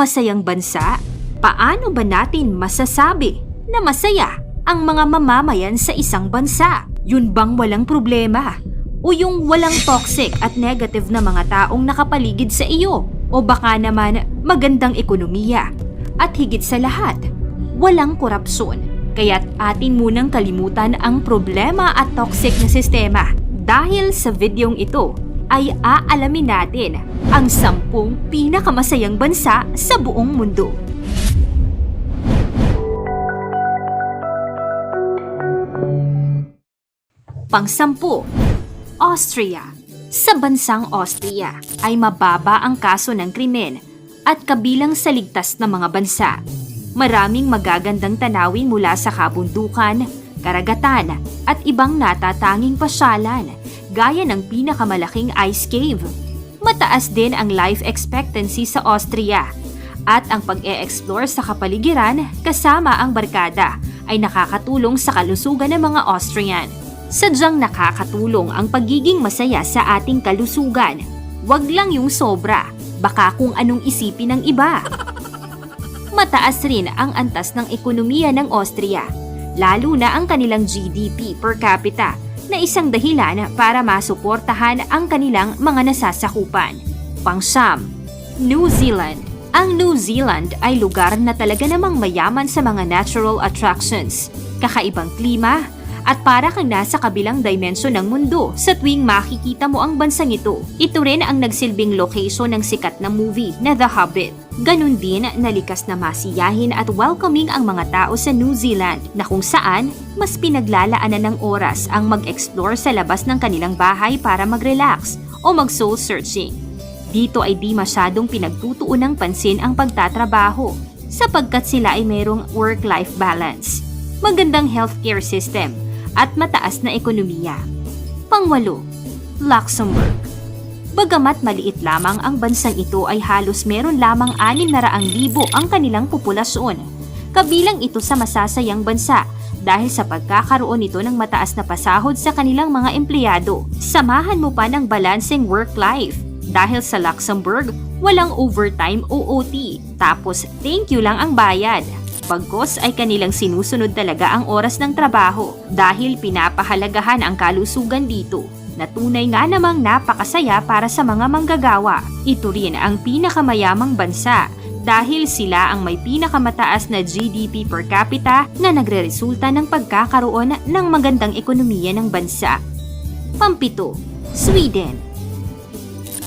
masayang bansa? Paano ba natin masasabi na masaya ang mga mamamayan sa isang bansa? Yun bang walang problema? O yung walang toxic at negative na mga taong nakapaligid sa iyo? O baka naman magandang ekonomiya? At higit sa lahat, walang korupsyon. Kaya't atin munang kalimutan ang problema at toxic na sistema. Dahil sa videong ito, ay aalamin natin ang sampung pinakamasayang bansa sa buong mundo. Pangsampu, Austria. Sa bansang Austria ay mababa ang kaso ng krimen at kabilang sa ligtas na mga bansa. Maraming magagandang tanawin mula sa kabundukan, karagatan at ibang natatanging pasyalan gaya ng pinakamalaking ice cave. Mataas din ang life expectancy sa Austria at ang pag-e-explore sa kapaligiran kasama ang barkada ay nakakatulong sa kalusugan ng mga Austrian. Sadyang nakakatulong ang pagiging masaya sa ating kalusugan. Huwag lang yung sobra, baka kung anong isipin ng iba. Mataas rin ang antas ng ekonomiya ng Austria, lalo na ang kanilang GDP per capita na isang dahilan para masuportahan ang kanilang mga nasasakupan. Pangsam, New Zealand. Ang New Zealand ay lugar na talaga namang mayaman sa mga natural attractions, kakaibang klima, at para kang nasa kabilang dimensyon ng mundo sa tuwing makikita mo ang bansang ito. Ito rin ang nagsilbing location ng sikat na movie na The Hobbit. Ganon din nalikas na masiyahin at welcoming ang mga tao sa New Zealand na kung saan mas pinaglalaanan ng oras ang mag-explore sa labas ng kanilang bahay para mag-relax o mag-soul searching. Dito ay di masyadong pinagtutuon ng pansin ang pagtatrabaho sapagkat sila ay mayroong work-life balance, magandang healthcare system at mataas na ekonomiya. Pangwalo, Luxembourg. Bagamat maliit lamang ang bansang ito ay halos meron lamang 600,000 ang kanilang populasyon. Kabilang ito sa masasayang bansa dahil sa pagkakaroon nito ng mataas na pasahod sa kanilang mga empleyado. Samahan mo pa ng balancing work-life dahil sa Luxembourg, walang overtime o OT. Tapos, thank you lang ang bayad. Pagkos ay kanilang sinusunod talaga ang oras ng trabaho dahil pinapahalagahan ang kalusugan dito na tunay nga namang napakasaya para sa mga manggagawa. Ito rin ang pinakamayamang bansa dahil sila ang may pinakamataas na GDP per capita na nagreresulta ng pagkakaroon ng magandang ekonomiya ng bansa. Pampito, Sweden.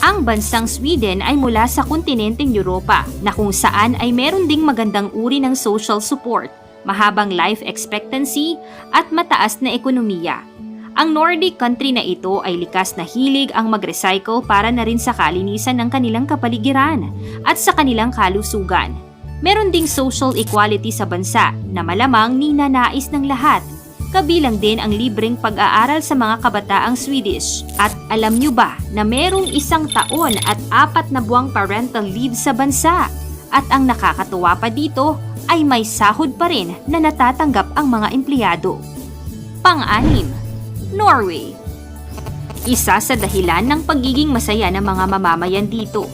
Ang bansang Sweden ay mula sa kontinenteng Europa na kung saan ay meron ding magandang uri ng social support, mahabang life expectancy at mataas na ekonomiya. Ang Nordic country na ito ay likas na hilig ang mag-recycle para na rin sa kalinisan ng kanilang kapaligiran at sa kanilang kalusugan. Meron ding social equality sa bansa na malamang ninanais ng lahat kabilang din ang libreng pag-aaral sa mga kabataang Swedish. At alam nyo ba na merong isang taon at apat na buwang parental leave sa bansa? At ang nakakatuwa pa dito ay may sahod pa rin na natatanggap ang mga empleyado. Pang-anim, Norway. Isa sa dahilan ng pagiging masaya ng mga mamamayan dito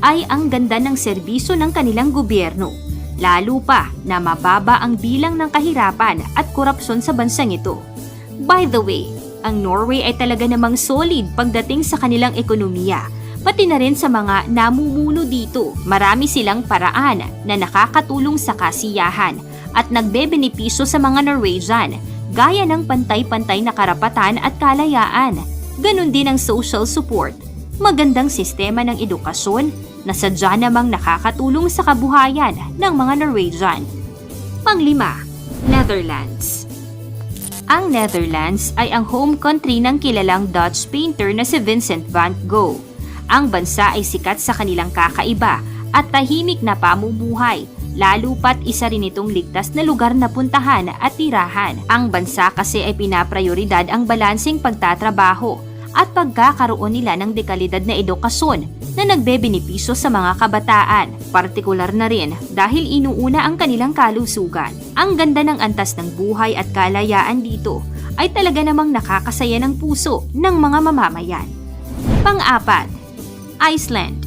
ay ang ganda ng serbisyo ng kanilang gobyerno lalo pa na mababa ang bilang ng kahirapan at korupsyon sa bansang ito. By the way, ang Norway ay talaga namang solid pagdating sa kanilang ekonomiya, pati na rin sa mga namumuno dito. Marami silang paraan na nakakatulong sa kasiyahan at nagbebenepisyo sa mga Norwegian, gaya ng pantay-pantay na karapatan at kalayaan. Ganon din ang social support, magandang sistema ng edukasyon na sadya namang nakakatulong sa kabuhayan ng mga Norwegian. Panglima, Netherlands. Ang Netherlands ay ang home country ng kilalang Dutch painter na si Vincent van Gogh. Ang bansa ay sikat sa kanilang kakaiba at tahimik na pamumuhay, lalo pat isa rin itong ligtas na lugar na puntahan at tirahan. Ang bansa kasi ay pinaprioridad ang balansing pagtatrabaho at pagkakaroon nila ng dekalidad na edukasyon na nagbebenepisyo sa mga kabataan, partikular na rin dahil inuuna ang kanilang kalusugan. Ang ganda ng antas ng buhay at kalayaan dito ay talaga namang nakakasaya ng puso ng mga mamamayan. Pang-apat, Iceland.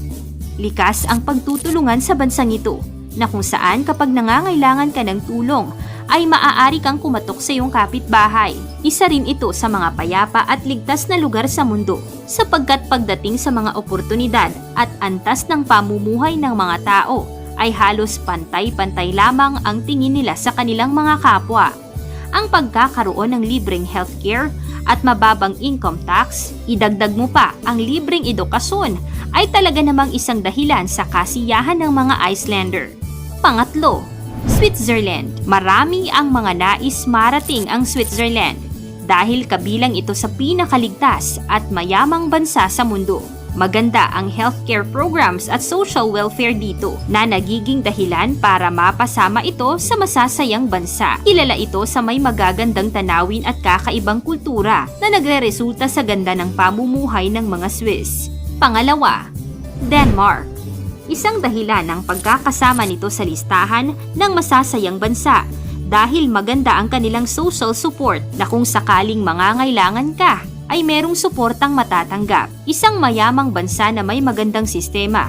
likas ang pagtutulungan sa bansang ito na kung saan kapag nangangailangan ka ng tulong ay maaari kang kumatok sa iyong kapitbahay. Isa rin ito sa mga payapa at ligtas na lugar sa mundo sapagkat pagdating sa mga oportunidad at antas ng pamumuhay ng mga tao ay halos pantay-pantay lamang ang tingin nila sa kanilang mga kapwa. Ang pagkakaroon ng libreng healthcare at mababang income tax, idagdag mo pa ang libreng edukasyon ay talaga namang isang dahilan sa kasiyahan ng mga Icelander. Pangatlo, Switzerland. Marami ang mga nais marating ang Switzerland dahil kabilang ito sa pinakaligtas at mayamang bansa sa mundo. Maganda ang healthcare programs at social welfare dito na nagiging dahilan para mapasama ito sa masasayang bansa. Kilala ito sa may magagandang tanawin at kakaibang kultura na nagre-resulta sa ganda ng pamumuhay ng mga Swiss. Pangalawa, Denmark. Isang dahilan ng pagkakasama nito sa listahan ng masasayang bansa dahil maganda ang kanilang social support na kung sakaling mangangailangan ka ay merong suportang matatanggap. Isang mayamang bansa na may magandang sistema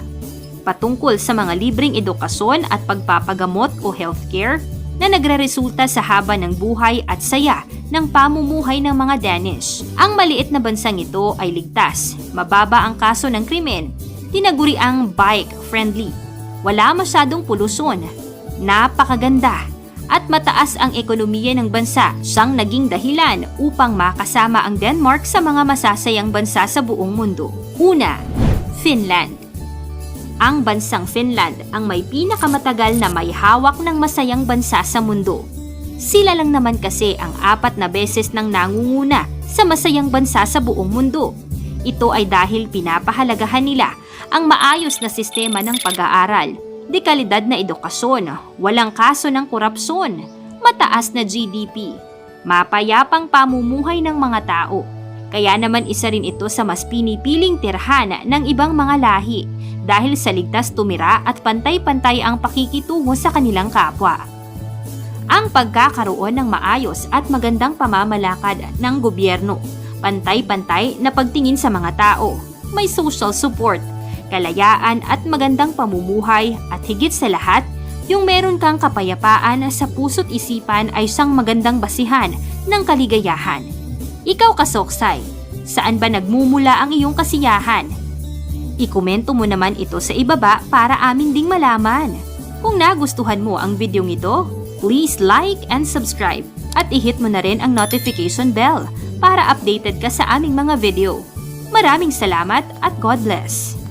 patungkol sa mga libreng edukasyon at pagpapagamot o healthcare na nagreresulta sa haba ng buhay at saya ng pamumuhay ng mga Danish. Ang maliit na bansang ito ay ligtas, mababa ang kaso ng krimen, tinaguri ang bike-friendly, wala masyadong polusyon, napakaganda, at mataas ang ekonomiya ng bansa siyang naging dahilan upang makasama ang Denmark sa mga masasayang bansa sa buong mundo. Una, Finland. Ang bansang Finland ang may pinakamatagal na may hawak ng masayang bansa sa mundo. Sila lang naman kasi ang apat na beses nang nangunguna sa masayang bansa sa buong mundo. Ito ay dahil pinapahalagahan nila ang maayos na sistema ng pag-aaral, dekalidad na edukasyon, walang kaso ng korupsyon, mataas na GDP, mapayapang pamumuhay ng mga tao. Kaya naman isa rin ito sa mas pinipiling tirhan ng ibang mga lahi dahil sa ligtas tumira at pantay-pantay ang pakikitungo sa kanilang kapwa. Ang pagkakaroon ng maayos at magandang pamamalakad ng gobyerno, pantay-pantay na pagtingin sa mga tao, may social support, kalayaan at magandang pamumuhay at higit sa lahat, yung meron kang kapayapaan sa puso't isipan ay isang magandang basihan ng kaligayahan. Ikaw kasoksay, saan ba nagmumula ang iyong kasiyahan? Ikomento mo naman ito sa ibaba para amin ding malaman. Kung nagustuhan mo ang videong ito, please like and subscribe at i-hit mo na rin ang notification bell para updated ka sa aming mga video. Maraming salamat at God bless!